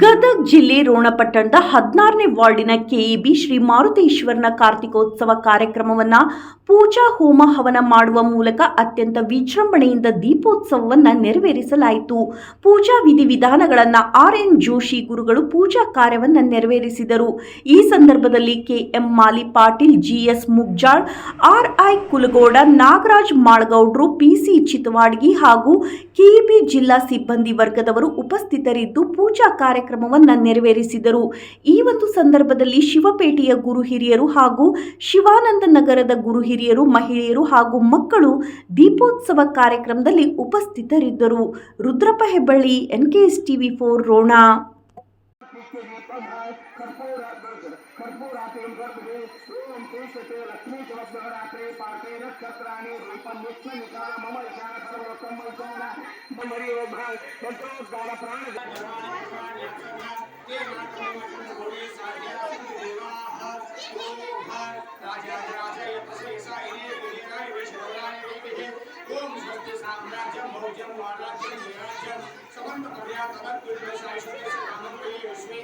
ಗದಗ್ ಜಿಲ್ಲೆ ರೋಣಪಟ್ಟಣದ ಹದಿನಾರನೇ ವಾರ್ಡಿನ ಕೆಇಬಿ ಶ್ರೀ ಮಾರುತೇಶ್ವರನ ಕಾರ್ತಿಕೋತ್ಸವ ಕಾರ್ಯಕ್ರಮವನ್ನ ಪೂಜಾ ಹೋಮ ಹವನ ಮಾಡುವ ಮೂಲಕ ಅತ್ಯಂತ ವಿಜೃಂಭಣೆಯಿಂದ ದೀಪೋತ್ಸವವನ್ನ ನೆರವೇರಿಸಲಾಯಿತು. ಪೂಜಾ ವಿಧಿವಿಧಾನಗಳನ್ನು ಆರ್ ಎನ್ ಜೋಶಿ ಗುರುಗಳು ಪೂಜಾ ಕಾರ್ಯವನ್ನು ನೆರವೇರಿಸಿದರು. ಈ ಸಂದರ್ಭದಲ್ಲಿ K M Mali Patil, G S Mugjal I Kulagouda, Nagaraj ಮಾಳಗೌಡ್ರು, P C Chittawadgi ಹಾಗೂ ಕೆಇಬಿ ಜಿಲ್ಲಾ ಸಿಬ್ಬಂದಿ ವರ್ಗದವರು ಉಪಸ್ಥಿತರಿದ್ದು ಪೂಜಾ ಕಾರ್ಯಕ್ರಮವನ್ನ ನೆರವೇರಿಸಿದರು. ಈ ಒಂದು ಸಂದರ್ಭದಲ್ಲಿ ಶಿವಪೇಟೆಯ ಗುರು ಹಿರಿಯರು ಹಾಗೂ ಶಿವಾನಂದ ನಗರದ ಗುರು ಹಿರಿಯರು, ಮಹಿಳೆಯರು ಹಾಗೂ ಮಕ್ಕಳು ದೀಪೋತ್ಸವ ಕಾರ್ಯಕ್ರಮದಲ್ಲಿ ಉಪಸ್ಥಿತರಿದ್ದರು. Rudrappa Hebballi NKS TV for Ron. कर्पूरातेर्गर्भे एवं तेष ते लक्ष्मी चमत्सवरात्रे पाठेन क्षत्राणि रूपं नित्य निकाल मम इशान सर्वरत्नं वैशान ममरि ओभाग यंत्रोद्गार प्राण ते मात्रं भोले साध्या देवाः ओम हर राजा राजय तस्मै साहिने गुणिकाय विश्वराय विभिः ओम स्वस्ति साम्राज्यं भोज्यं वाराज्यं निराज्यं समन्त पर्यातमत् कुलवैशाय सुते सामं विश्वे